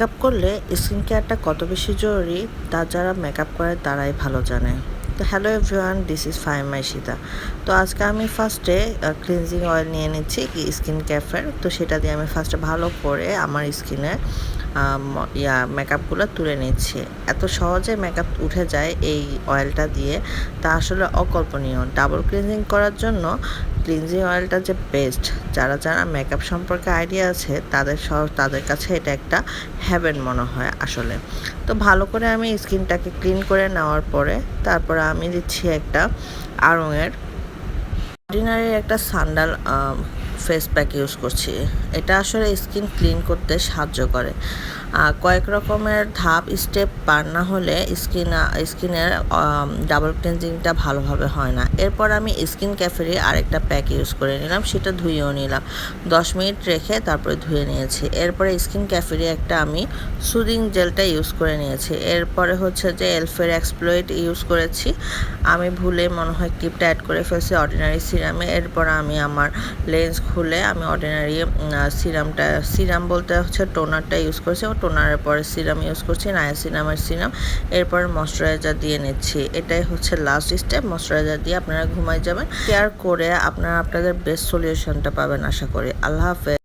Makeup করলে skin কেয়ারটা কত বেশি জরুরি, তা যারা মেকআপ করে তারাই ভালো জানে। তো hello everyone this is Fahim my Sita তো আজকে আমি ফার্স্টে ক্লিনজিং অয়েল নিয়ে নিচ্ছি স্কিন ক্যাফের তো সেটা দিয়ে আমি ফার্স্টে ভালো করে আমার স্কিনে ইয়া মেকআপগুলো তুলে নিচ্ছি। এত সহজে মেকআপ উঠে যায় এই অয়েলটা দিয়ে। তা আসলে অকল্পনীয়। ডাবল ক্লিনজিং করার জন্য ক্লিনজিং অয়েলটা যে বেস্ট যারা যারা মেকআপ সম্পর্কে আইডিয়া আছে, তাদের সহ, তাদের কাছে এটা একটা হ্যাভেন মনে হয় আসলে। তো ভালো করে আমি স্কিনটাকে ক্লিন করে নেওয়ার পরে, তারপরে আমি দিচ্ছি একটা আড়ঙের অর্ডিনারি একটা সান্ডাল ফেস প্যাক ইউজ করছি। এটা আসলে স্কিন ক্লিন করতে সাহায্য করে। কয়েক রকমের ধাপ স্টেপ পার না হলে স্কিন স্কিনের ডাবল ক্লিনজিংটা ভালোভাবে হয় না। এরপর আমি স্কিন ক্যাফেরি আরেকটা প্যাক ইউজ করে নিলাম, সেটা ধুয়েও নিলাম। দশ মিনিট রেখে তারপরে ধুয়ে নিয়েছি। এরপরে স্কিন ক্যাফেরি একটা আমি সুদিং জেলটা ইউজ করে নিয়েছি। এরপরে হচ্ছে যে এলফের এক্সপ্লোয়েট ইউজ করেছি। আমি ভুলে মনে হয় ক্লিপটা অ্যাড করে ফেলছি অর্ডিনারি সিরামে এরপর আমি আমার লেন্স খুলে আমি অর্ডিনারি সিরামটা সিরাম বলতে হচ্ছে টোনারটা ইউজ করেছি। টোনারের পরে সিরাম ইউজ করছি, নায়াসিন সিরামের সিরাম। এরপর ময়শ্চারাইজার দিয়ে নিচ্ছি। এটাই হচ্ছে লাস্ট স্টেপ ময়শ্চারাইজার দিয়ে আপনারা ঘুমাই যাবেন। কেয়ার করে আপনারা আপনাদের বেস্ট সলিউশনটা পাবেন, আশা করি। আল্লাহ হাফেজ।